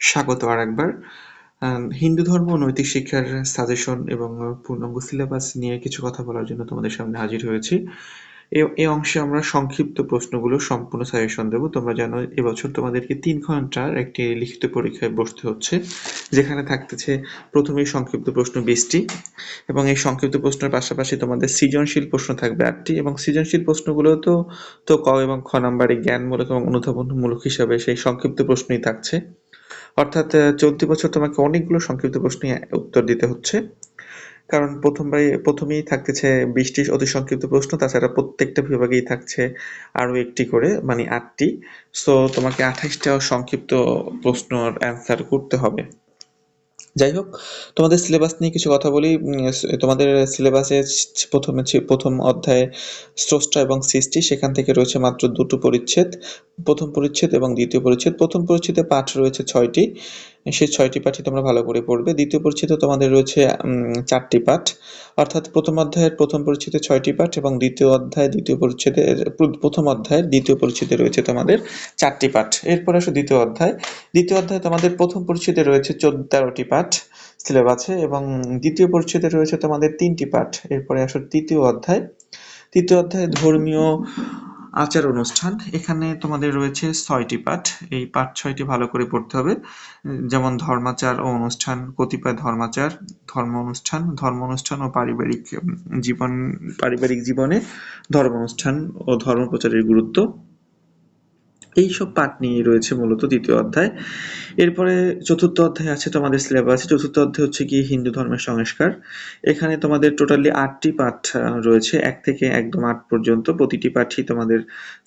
স্বাগত আরেকবার। হিন্দু ধর্ম নৈতিক শিক্ষার সাজেশন এবং পূর্ণাঙ্গ সিলেবাস নিয়ে কিছু কথা বলার জন্য তোমাদের সামনে হাজির হয়েছি। এই অংশে আমরা সংক্ষিপ্ত প্রশ্নগুলো সম্পূর্ণ সাজেশন দেবো। তোমরা জানো, এবছর তোমাদেরকে তিন ঘণ্টার একটি লিখিত পরীক্ষায় বসতে হচ্ছে, যেখানে থাকতেছে প্রথমেই সংক্ষিপ্ত প্রশ্ন বিশটি এবং এই সংক্ষিপ্ত প্রশ্নের পাশাপাশি তোমাদের সৃজনশীল প্রশ্ন থাকবে আটটি এবং সৃজনশীল প্রশ্নগুলো তো তো ক এবং খ নাম্বারে জ্ঞানমূলক এবং অনুধাবনমূলক হিসাবে সেই সংক্ষিপ্ত প্রশ্নই থাকছে। অর্থাৎ চলতি বছর তোমাকে অনেকগুলো সংক্ষিপ্ত প্রশ্নে উত্তর দিতে হচ্ছে। কারণ প্রথমবারই, প্রথমেই থাকতেছে বিশটি অতি সংক্ষিপ্ত প্রশ্ন, তাছাড়া প্রত্যেকটা বিভাগেই থাকছে আরও একটি করে মানে আটটি। সো তোমাকে আঠাইশটা সংক্ষিপ্ত প্রশ্নর অ্যান্সার করতে হবে। যাই হোক, তোমাদের সিলেবাস নিয়ে কিছু কথা বলি। তোমাদের সিলেবাসে প্রথমে প্রথম অধ্যায়ে স্রষ্টা এবং সৃষ্টি, সেখান থেকে রয়েছে মাত্র দুটো পরিচ্ছেদ। প্রথম পরিচ্ছেদ এবং দ্বিতীয় পরিচ্ছেদ। প্রথম পরিচ্ছেদে পাঠ রয়েছে ছয়টি। সেই ছয়টি পাঠই তোমরা ভালো করে পড়বে। দ্বিতীয় পরিচ্ছেদে তোমাদের রয়েছে চারটি পাঠ। অর্থাৎ প্রথম অধ্যায়ের প্রথম পরিচ্ছেদে ছয়টি পাঠ এবং দ্বিতীয় অধ্যায়, দ্বিতীয় পরিচ্ছেদের প্রথম অধ্যায়ের দ্বিতীয় পরিচ্ছেদে রয়েছে তোমাদের চারটি পাঠ। এরপর আসো দ্বিতীয় অধ্যায়। দ্বিতীয় অধ্যায় তোমাদের প্রথম পরিচ্ছেদে রয়েছে চোদ্দ তেরোটি পাঠ সিলেবাসে এবং দ্বিতীয় পরিচ্ছেদে রয়েছে তোমাদের তিনটি পাঠ। এরপরে আসো তৃতীয় অধ্যায়। তৃতীয় অধ্যায় ধর্মীয় আচার অনুষ্ঠান। এখানে তোমাদের রয়েছে ছয়টি পাঠ। এই পাঠ ছয়টি ভালো করে পড়তে হবে। যেমন ধর্মাচার ও অনুষ্ঠান, কতিপয় ধর্মাচার, ধর্ম অনুষ্ঠান ধর্ম অনুষ্ঠান ও পারিবারিক জীবন, পারিবারিক জীবনে ধর্ম অনুষ্ঠান ও ধর্ম প্রচারের গুরুত্ব। এইসব পাঠ নিয়ে রয়েছে মূলত দ্বিতীয় অধ্যায়। এরপরে চতুর্থ অধ্যায় আছে তোমাদের সিলেবাসে চতুর্থ অধ্যায় হচ্ছে কি হিন্দু ধর্মের সংস্কার। এখানে তোমাদের টোটালি আটটি পাঠ রয়েছে। এক থেকে একদম আট পর্যন্ত প্রতিটি পাঠই তোমাদের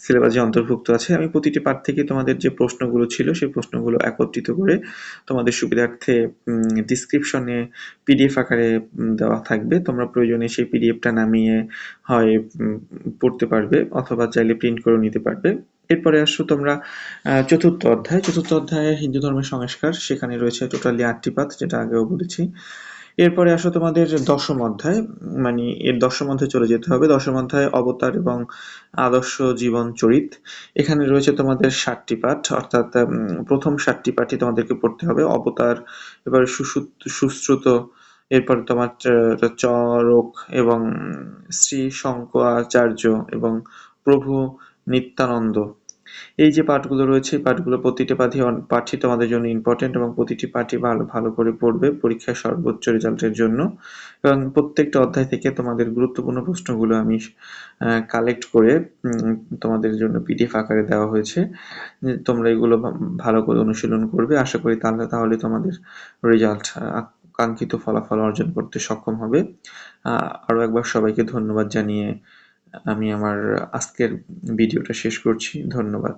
সিলেবাসে অন্তর্ভুক্ত আছে। আমি প্রতিটি পাঠ থেকে তোমাদের যে প্রশ্নগুলো ছিল, সেই প্রশ্নগুলো একত্রিত করে তোমাদের সুবিধার্থে ডিসক্রিপশনে পিডিএফ আকারে দেওয়া থাকবে। তোমরা প্রয়োজনে সেই পিডিএফটা নামিয়ে হয় পড়তে পারবে অথবা চাইলে প্রিন্ট করে নিতে পারবে। এরপরে আসো তোমরা চতুর্থ অধ্যায়। চতুর্থ অধ্যায়ে হিন্দু ধর্মের সংস্কার, সেখানে রয়েছে টোটালি আটটি পাত যেটা আগেও বলেছি। এরপরে আসো তোমাদের দশম অধ্যায় মানে এর দশম অধ্যায় চলে যেতে হবে। দশম অধ্যায়, অবতার এবং আদর্শ জীবন চরিত। এখানে রয়েছে তোমাদের ষাটটি পাঠ, অর্থাৎ প্রথম ষাটটি পাঠই তোমাদেরকে পড়তে হবে। অবতার, এবার সুশ্রুত, এরপর তোমার চরক এবং শ্রী শঙ্করাচার্য এবং প্রভু নিত্যানন্দ। এই যে পাঠগুলো রয়েছে, এই পাঠগুলো প্রতিটি পাঠই পাঠই তোমাদের জন্য ইম্পর্টেন্ট এবং প্রতিটি পাঠই ভালো ভালো করে পড়বে পরীক্ষায় সর্বোচ্চ রেজাল্টের জন্য। এবং প্রত্যেকটা অধ্যায় থেকে তোমাদের গুরুত্বপূর্ণ প্রশ্নগুলো আমি কালেক্ট করে তোমাদের জন্য পিডিএফ আকারে দেওয়া হয়েছে। তোমরা এগুলো ভালো করে অনুশীলন করবে। আশা করি তাহলে তাহলে তোমাদের রেজাল্ট কাঙ্ক্ষিত ফলাফল অর্জন করতে সক্ষম হবে। আরও একবার সবাইকে ধন্যবাদ জানিয়ে আমি আমার আজকের ভিডিওটা শেষ করছি। ধন্যবাদ।